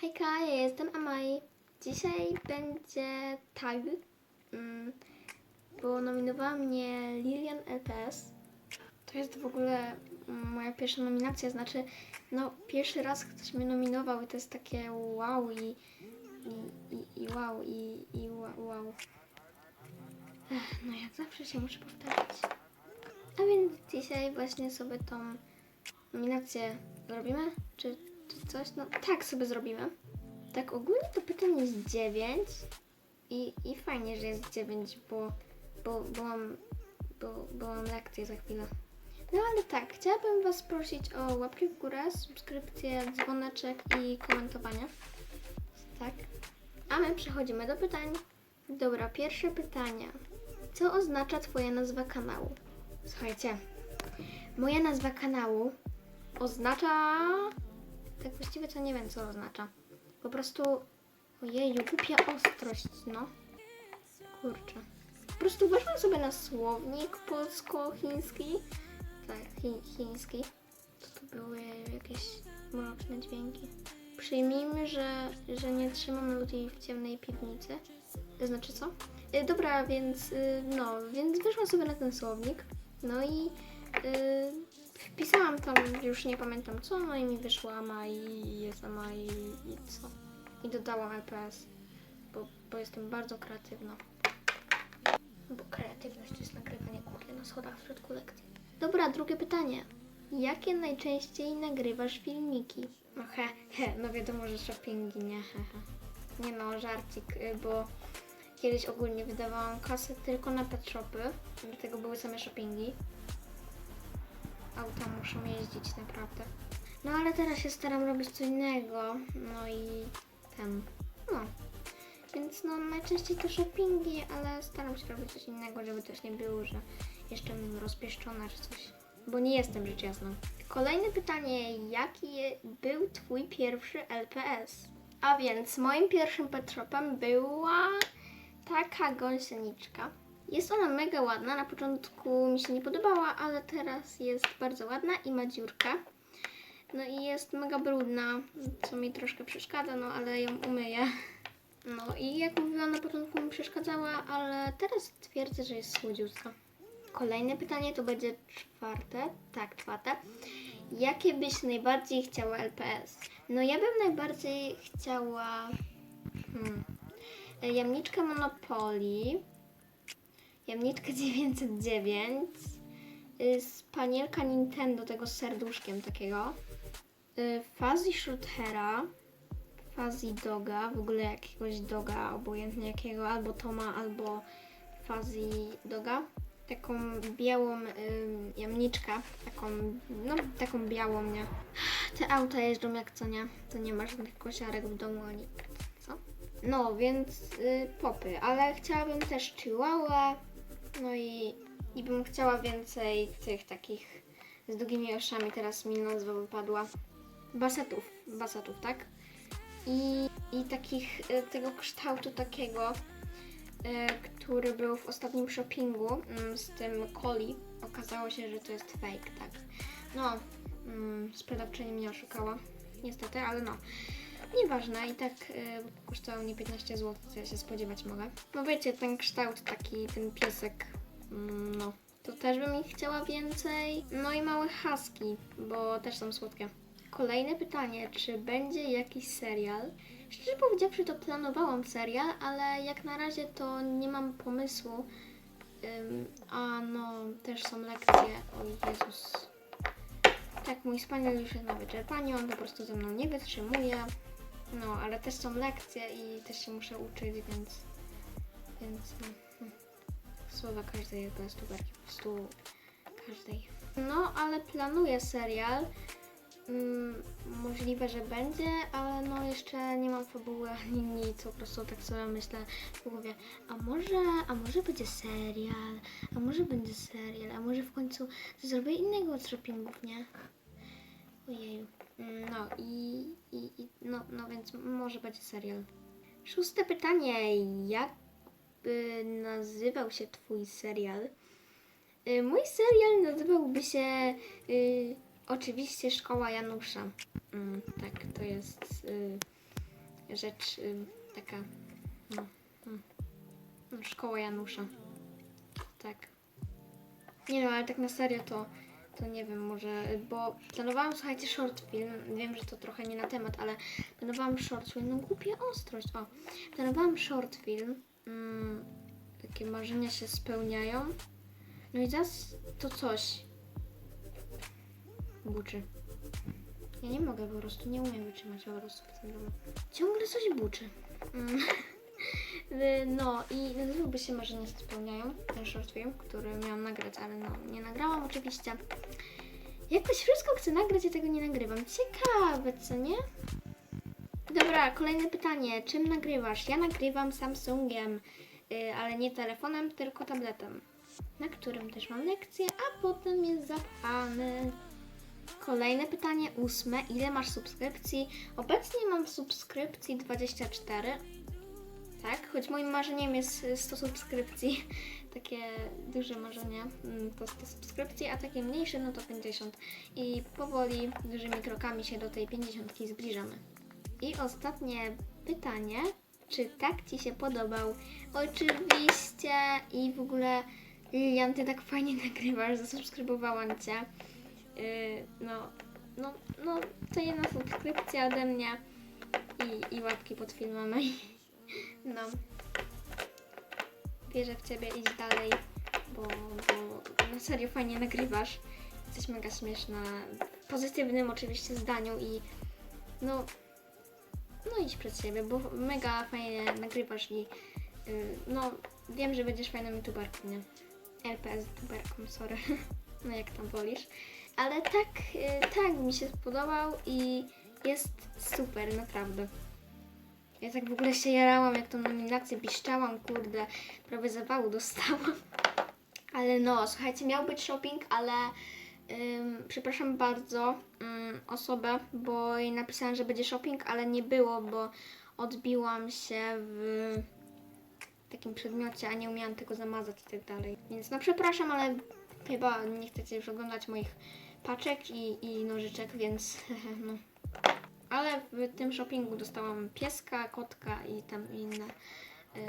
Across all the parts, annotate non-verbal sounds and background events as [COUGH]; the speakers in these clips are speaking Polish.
Hejka, ja jestem Amai. Dzisiaj będzie tag, mm, bo nominowała mnie Lilian LPS. To jest w ogóle mm, moja pierwsza nominacja, znaczy, no pierwszy raz ktoś mnie nominował i to jest takie wow i, i, i, i wow i, i wow. Ech, no jak zawsze się muszę powtarzać. A więc dzisiaj właśnie sobie tą nominację zrobimy? Czy, czy coś? No tak sobie zrobimy. Tak ogólnie to pytań jest 9 i, i fajnie, że jest 9, bo, bo, bo, mam, bo, bo mam lekcję za chwilę. No ale tak, chciałabym Was prosić o łapki w górę, subskrypcję, dzwoneczek i komentowanie. Tak. A my przechodzimy do pytań. Dobra, pierwsze pytanie. Co oznacza Twoja nazwa kanału? Słuchajcie, moja nazwa kanału oznacza. Tak właściwie to nie wiem, co oznacza. Po prostu. Ojeju, głupia ostrość, no. Kurczę. Po prostu weszłam sobie na słownik polsko-chiński. Tak, chi chiński. To były jakieś mroczne dźwięki. Przyjmijmy, że, że nie trzymamy ludzi w ciemnej piwnicy. To znaczy co? Y, dobra, więc y, no, więc wyszłam sobie na ten słownik. No i y, wpisałam tam, już nie pamiętam co, no i mi wyszła AMA i jest AMA i, i co? I dodałam LPS, bo, bo jestem bardzo kreatywna. Bo kreatywność to jest nagrywanie kurde na schodach w środku lekcji. Dobra, drugie pytanie. Jakie najczęściej nagrywasz filmiki? No he, he, no wiadomo, że shoppingi, nie, he, he. Nie no, żarcik, y, bo kiedyś ogólnie wydawałam kasę tylko na pet shopy, dlatego były same shoppingi. Auta muszą jeździć naprawdę. No ale teraz się staram robić co innego, no i ten, no. Więc no najczęściej to shoppingi, ale staram się robić coś innego, żeby też nie było, że jeszcze mam rozpieszczona czy coś. Bo nie jestem rzecz jasna. Kolejne pytanie, jaki był Twój pierwszy LPS? A więc moim pierwszym pet shopem była taka gąsieniczka. Jest ona mega ładna. Na początku mi się nie podobała, ale teraz jest bardzo ładna i ma dziurkę. No i jest mega brudna, co mi troszkę przeszkadza, no ale ją umyję. No i jak mówiłam na początku mi przeszkadzała, ale teraz twierdzę, że jest słodziutka. Kolejne pytanie to będzie czwarte. Tak, czwarte. Jakie byś najbardziej chciała LPS? No ja bym najbardziej chciała hmm, jamniczkę Monopoly, jamniczkę [LAUGHS] 909, y, spanielka Nintendo tego z serduszkiem takiego, y, Fuzzy Shootera, Fuzzy Doga, w ogóle jakiegoś doga, obojętnie jakiego, albo Toma, albo Fuzzy Doga. Taką białą ym, jamniczkę, taką, no taką białą, nie? [GASPS] Te auta jeżdżą jak co nie, to nie ma żadnych kosiarek w domu ani co? No, więc y, popy, ale chciałabym też chihuahua, no i, i bym chciała więcej tych takich z długimi oszami, teraz mi nazwa wypadła. Basetów, basetów, tak? I, i takich, y, tego kształtu takiego, y, który był w ostatnim shoppingu mm, z tym Coli. Okazało się, że to jest fake, tak. No, mm, sprzedawczyni mnie oszukała, niestety, ale no. Nieważne, i tak y, kosztowało mnie 15 zł, co ja się spodziewać mogę. No wiecie, ten kształt taki, ten piesek, mm, no, to też bym ich chciała więcej. No i małe haski, bo też są słodkie. Kolejne pytanie, czy będzie jakiś serial? Szczerze powiedziawszy, to planowałam serial, ale jak na razie to nie mam pomysłu. Ym, a no, też są lekcje. O Jezus. Tak, mój spaniel już jest na wyczerpaniu, on po prostu ze mną nie wytrzymuje. No, ale też są lekcje i też się muszę uczyć, więc... Więc... no, hmm. Słowa każdej jest tuberki, po prostu każdej. No, ale planuję serial. Mm, możliwe, że będzie, ale no jeszcze nie mam fabuły ani nic, po prostu tak sobie myślę w głowie, a może, a może będzie serial, a może będzie serial, a może w końcu zrobię innego od shoppingów, nie? No i, i, i no, no więc może będzie serial. Szóste pytanie, jak by nazywał się twój serial? Y, Mój serial nazywałby się y, oczywiście Szkoła Janusza. Mm, tak, to jest y, rzecz ym, taka, no, mm, szkoła Janusza. Tak. Nie no, ale tak na serio to, to nie wiem, może, bo planowałam, słuchajcie, short film, wiem, że to trochę nie na temat, ale planowałam short film, no głupia ostrość, o, planowałam short film, mm, takie marzenia się spełniają, no i teraz to coś buczy. Ja nie mogę po prostu, nie umiem wytrzymać po prostu w tym domu. Ciągle coś buczy. Mm. [LAUGHS] Y, No i nazywałby się Marzenia spełniają, ten short film, który miałam nagrać, ale no nie nagrałam oczywiście. Jakoś wszystko chcę nagrać, ja tego nie nagrywam. Ciekawe, co nie? Dobra, kolejne pytanie. Czym nagrywasz? Ja nagrywam Samsungiem, y, ale nie telefonem, tylko tabletem, na którym też mam lekcję, a potem jest zapchany. Kolejne pytanie, ósme. Ile masz subskrypcji? Obecnie mam subskrypcji 24. Tak, choć moim marzeniem jest y, 100 subskrypcji. Takie duże marzenie mm, to 100 subskrypcji, a takie mniejsze no to 50. I powoli, dużymi krokami się do tej 50 zbliżamy. I ostatnie pytanie. Czy tak Ci się podobał? Oczywiście i w ogóle Lilian, Ty tak fajnie [LAUGHS] nagrywasz, zasubskrybowałam Cię. Yy, no, no, no, to jedna subskrypcja ode mnie i, i łapki pod filmami. [LAUGHS] No. Wierzę w Ciebie, idź dalej, bo, bo na serio fajnie nagrywasz. Jesteś mega śmieszna. W pozytywnym oczywiście zdaniu i no, no idź przed siebie, bo mega fajnie nagrywasz i yy, no wiem, że będziesz fajną youtuberką, nie? LPS youtuberką, sorry. [LAUGHS] no jak tam wolisz. Ale tak, yy, tak mi się spodobał i jest super, naprawdę. Ja tak w ogóle się jarałam, jak tą nominację piszczałam, kurde, prawie zawału dostałam. Ale no, słuchajcie, miał być shopping, ale ym, przepraszam bardzo ym, osobę, bo jej napisałam, że będzie shopping, ale nie było, bo odbiłam się w takim przedmiocie, a nie umiałam tego zamazać i tak dalej. Więc no przepraszam, ale chyba nie chcecie już oglądać moich paczek i, i nożyczek, więc [LAUGHS] no. Ale w tym shoppingu dostałam pieska, kotka i tam inne e,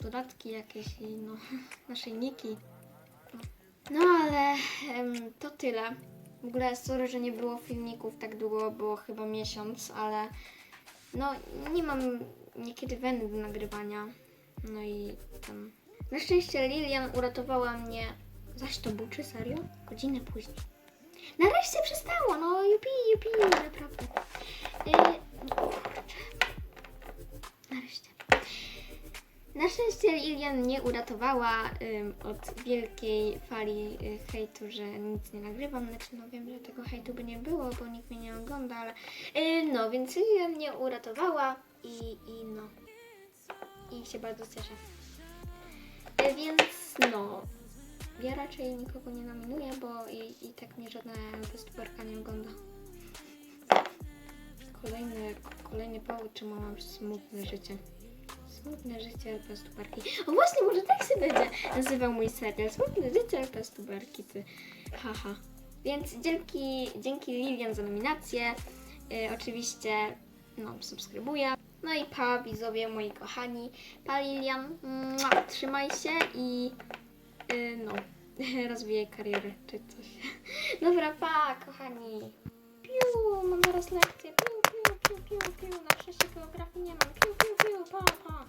dodatki jakieś i no, [LAUGHS] naszyjniki. No ale to tyle. W ogóle sorry, że nie było filmików tak długo, było chyba miesiąc, ale no nie mam niekiedy weny do nagrywania. No i tam. Na szczęście Lilian uratowała mnie. Zaś to buczy, serio? Godzinę później. Nareszcie przestało, no jupi, jupi, naprawdę. Kurczę. Nareszcie. Na szczęście Lilian mnie uratowała od wielkiej fali y, hejtu, że nic nie nagrywam. Znaczy, no wiem, że tego hejtu by nie było, bo nikt mnie nie ogląda, ale yy, no, więc Lilian mnie uratowała i, i no. I się bardzo cieszę. Yy, więc no, ja raczej nikogo nie nominuję, bo i, i tak mnie żadna youtuberka nie ogląda. Kolejny, kolejny powód, czemu mam smutne życie. Smutne życie youtuberki. O właśnie, może tak się będzie nazywał mój serial. Smutne życie youtuberki, ty. Haha. Więc dzięki, dzięki Lilian za nominację. Y, oczywiście, no, subskrybuję. No i pa, widzowie moi kochani. Pa Lilian, Mua, trzymaj się i y, no, [LAUGHS] rozwijaj karierę czy coś. [LAUGHS] Dobra, pa, kochani. Piu, mam teraz lekcję. Piu, Piu, piu, piu. Na szczęście nie mam. Piu, piu, piu. Pa, pa.